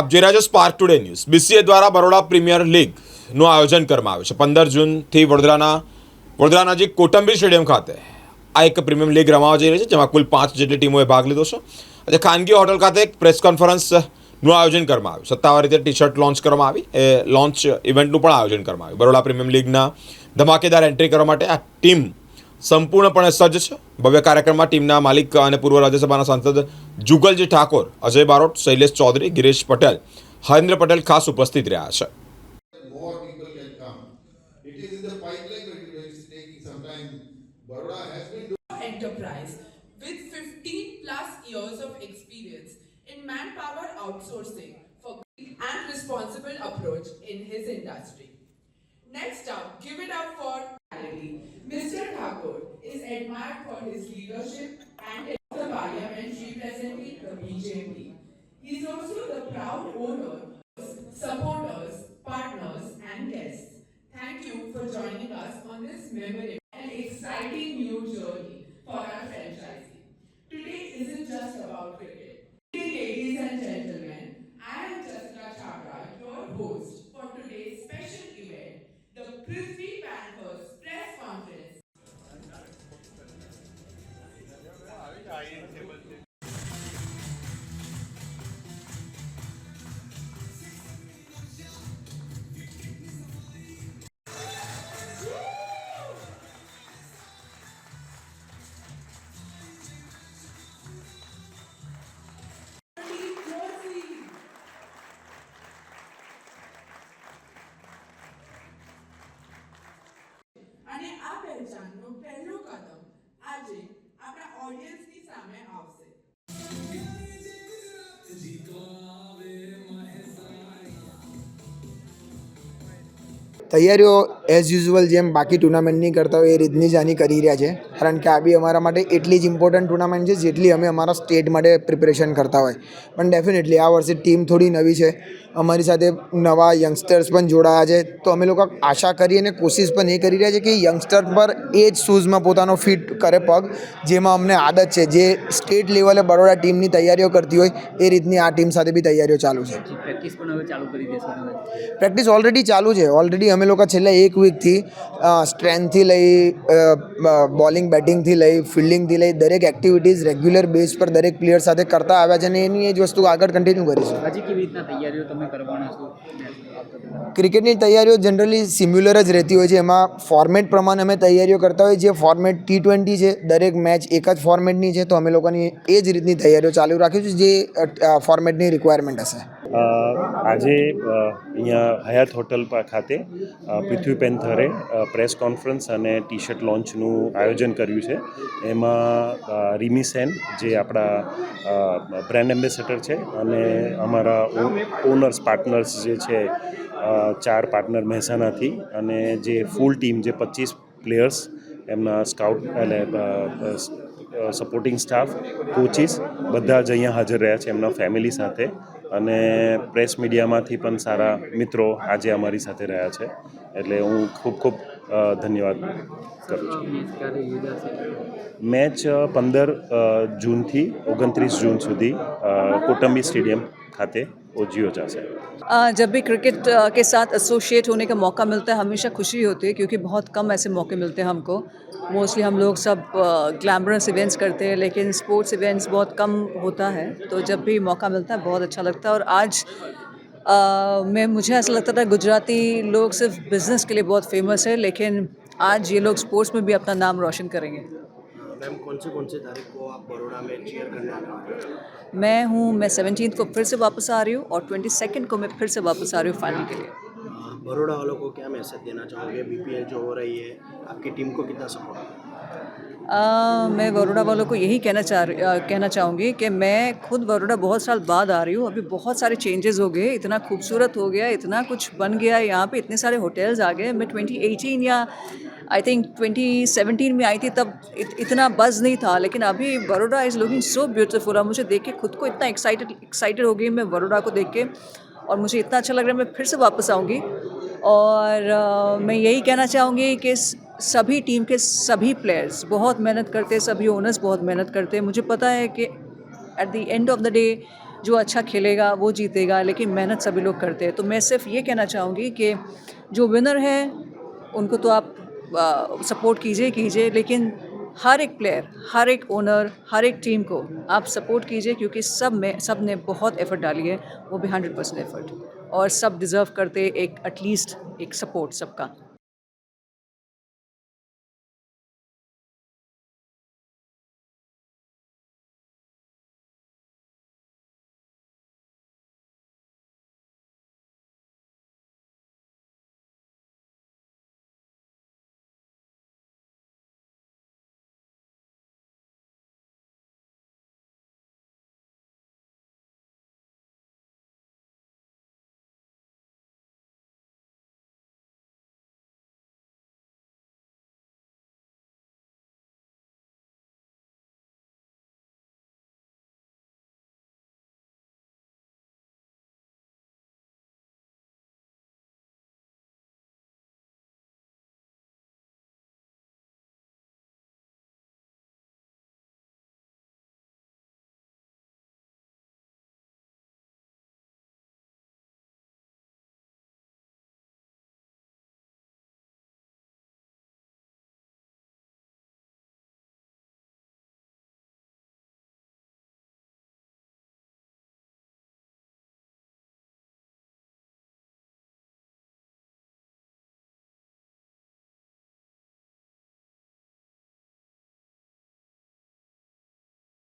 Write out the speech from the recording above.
આપ જોઈ રહ્યા છો સ્પાર્ક ટુડે ન્યૂઝ બીસીએ દ્વારા બરોડા પ્રીમિયર લીગનું આયોજન કરવામાં આવ્યું છે. પંદર જૂનથી વડોદરાના વડોદરા નજીક કોટંબી સ્ટેડિયમ ખાતે આ એક પ્રીમિયમ લીગ રમાવા જઈ રહી છે, જેમાં કુલ પાંચ જેટલી ટીમોએ ભાગ લીધો છે. આજે ખાનગી હોટલ ખાતે એક પ્રેસ કોન્ફરન્સનું આયોજન કરવામાં આવ્યું. સત્તાવાર રીતે ટી શર્ટ લોન્ચ કરવામાં આવી. એ લોન્ચ ઇવેન્ટનું પણ આયોજન કરવામાં આવ્યું. બરોડા પ્રીમિયમ લીગના ધમાકેદાર એન્ટ્રી કરવા માટે આ ટીમ સંપૂર્ણપણે સજ્જ છે. ભવ્ય કાર્યક્રમમાં ટીમના માલિક અને પૂર્વ રાજ્યસભાના સાંસદ જુગલજી ઠાકોર અજય બારોટ શૈલેષ ચૌધરી ગિરીશ પટેલ હરેન્દ્ર પટેલ ખાસ ઉપસ્થિત રહ્યા છે more people can come. It is in the pipeline, but it is taking some time. Baroda has been doing enterprise with 15 plus years of experience in manpower outsourcing for and responsible approach in his industry. Next up, give it up for. Mr. Thakur is admired for his leadership and is the parliament representing the BJP. He is also the proud owner, supporters, partners, and guests. Thank you for joining us on this memorable પહેચાનનો પહેલો કદમ આજે આપણા ઓડિયન્સની સામે આવશે. તૈયારીઓ as usual જેમ બાકી ટુર્નામેન્ટની કરતા હોય એ રીતની જ આની કરી રહ્યા છે. કારણ કે આ બી અમારા માટે એટલી જ ઇમ્પોર્ટન્ટ ટુર્નામેન્ટ છે જેટલી અમે અમારા સ્ટેટ માટે પ્રિપેરેશન કરતા હોય. પણ ડેફિનેટલી આ વર્ષે ટીમ થોડી નવી છે. અમારી સાથે નવા યંગસ્ટર્સ પણ જોડાયા છે. તો અમે લોકો આશા કરી અને કોશિશ પણ એ કરી રહ્યા છે કે યંગસ્ટર પર એ જ શૂઝમાં પોતાનો ફિટ કરે પગ જેમાં અમને આદત છે. જે સ્ટેટ લેવલે બરોડા ટીમની તૈયારીઓ કરતી હોય એ રીતની આ ટીમ સાથે બી તૈયારીઓ ચાલુ છે. પ્રેક્ટિસ પણ હવે ચાલુ કરી દેશે પ્રેક્ટિસ ઓલરેડી ચાલુ છે. ઓલરેડી અમે લોકો છેલ્લા એક વીકથી સ્ટ્રેન્થથી લઈ બોલિંગ બેટિંગથી લઈ ફિલ્ડિંગથી લઈ દરેક એક્ટિવિટીઝ રેગ્યુલર બેઝ પર દરેક પ્લેયર સાથે કરતા આવ્યા છે અને એની એ જ વસ્તુ આગળ કન્ટિન્યુ કરીશું હજી કેવી રીતના તૈયારીઓ તમે કરવાના છો? ક્રિકેટની તૈયારીઓ જનરલી સિમ્યુલર જ રહેતી હોય છે. એમાં ફોર્મેટ પ્રમાણે અમે તૈયારીઓ કરતા હોય જે ફોર્મેટ ટી ટ્વેન્ટી છે. દરેક મેચ એક જ ફોર્મેટની છે. તો અમે લોકોની એ જ રીતની તૈયારીઓ ચાલુ રાખીશું જે ફોર્મેટની રિક્વાયરમેન્ટ હશે. આજે અહીંયા હયાત હોટલ ખાતે પૃથ્વી પેન્થરે પ્રેસ કોન્ફરન્સ અને ટી શર્ટ લોન્ચનું આયોજન કર્યું છે. એમાં રીમી સેન, જે આપણા બ્રાન્ડ એમ્બેસેડર છે, અને અમારા ઓનર્સ, પાર્ટનર્સ જે છે ચાર પાર્ટનર મહેસાણાથી, અને જે ફૂલ ટીમ જે પચીસ પ્લેયર્સ, એમના સ્કાઉટ, એટલે સપોર્ટિંગ સ્ટાફ, કોચિસ, બધા જ અહીંયા હાજર રહ્યા છે એમના ફેમિલી સાથે. અને પ્રેસ મીડિયામાંથી પણ સારા મિત્રો આજે અમારી સાથે રહ્યા છે. એટલે હું ખૂબ ખૂબ ધન્યવાદ કરું છું. મેચ પંદર જૂનથી ઓગણત્રીસ જૂન સુધી કોટંબી સ્ટેડિયમ ખાતે યોજાશે जब भी क्रिकेट के साथ एसोसिएट होने का मौका मिलता है हमेशा खुशी होती है क्योंकि बहुत कम ऐसे मौके मिलते हैं हमको। मोस्टली हम लोग सब ग्लैमरस इवेंट्स करते हैं लेकिन स्पोर्ट्स इवेंट्स बहुत कम होता है। तो जब भी मौका मिलता है बहुत अच्छा लगता है। और आज अ, मैं मुझे ऐसा लगता था गुजराती लोग सिर्फ़ बिज़नेस के लिए बहुत फ़ेमस है लेकिन आज ये लोग स्पोर्ट्स में भी अपना नाम रोशन करेंगे। मैम कौन से कौन से तारीख को आप बड़ोड़ा में चेयर करने आ रहे मैं हूँ मैं सेवनटीन को फिर से वापस आ रही हूँ और ट्वेंटी सेकेंड को मैं फिर से वापस आ रही हूँ फाइनल के लिए। बड़ोड़ा वालों को क्या मैसेज देना चाहोगे? बीपीएल जो हो रही है आपकी टीम को कितना सपोर्ट आ, मैं बड़ोड़ा वालों को यही कहना चाह कहना चाहूँगी कि मैं खुद बड़ोड़ा बहुत साल बाद आ रही हूँ। अभी बहुत सारे चेंजेस हो गए इतना खूबसूरत हो गया इतना कुछ बन गया यहाँ पे इतने सारे होटल्स आ गए मैं 2018 या आई थिंक 2017 में आई थी तब इत, इतना बज़ नहीं था लेकिन अभी Baroda is looking so beautiful और मुझे देख के खुद को इतना एक्साइटेड एक्साइटेड हो गई मैं बड़ोड़ा को देख के और मुझे इतना अच्छा लग रहा है मैं फिर से वापस आऊँगी। और अ, मैं यही कहना चाहूँगी कि सभी टीम के सभी प्लेयर्स बहुत मेहनत करते हैं सभी ओनर्स बहुत मेहनत करते हैं। मुझे पता है कि at the end of the day जो अच्छा खेलेगा वो जीतेगा लेकिन मेहनत सभी लोग करते हैं। तो मैं सिर्फ़ ये कहना चाहूँगी कि जो विनर है उनको तो आप सपोर्ट कीजिए कीजिए, लेकिन हर एक प्लेयर हर एक ओनर हर एक टीम को आप सपोर्ट कीजिए, क्योंकि सब में, सबने बहुत एफर्ट डाली है, वो भी हंड्रेड परसेंट एफर्ट और सब डिज़र्व करते एक एटलीस्ट एक सपोर्ट सबका।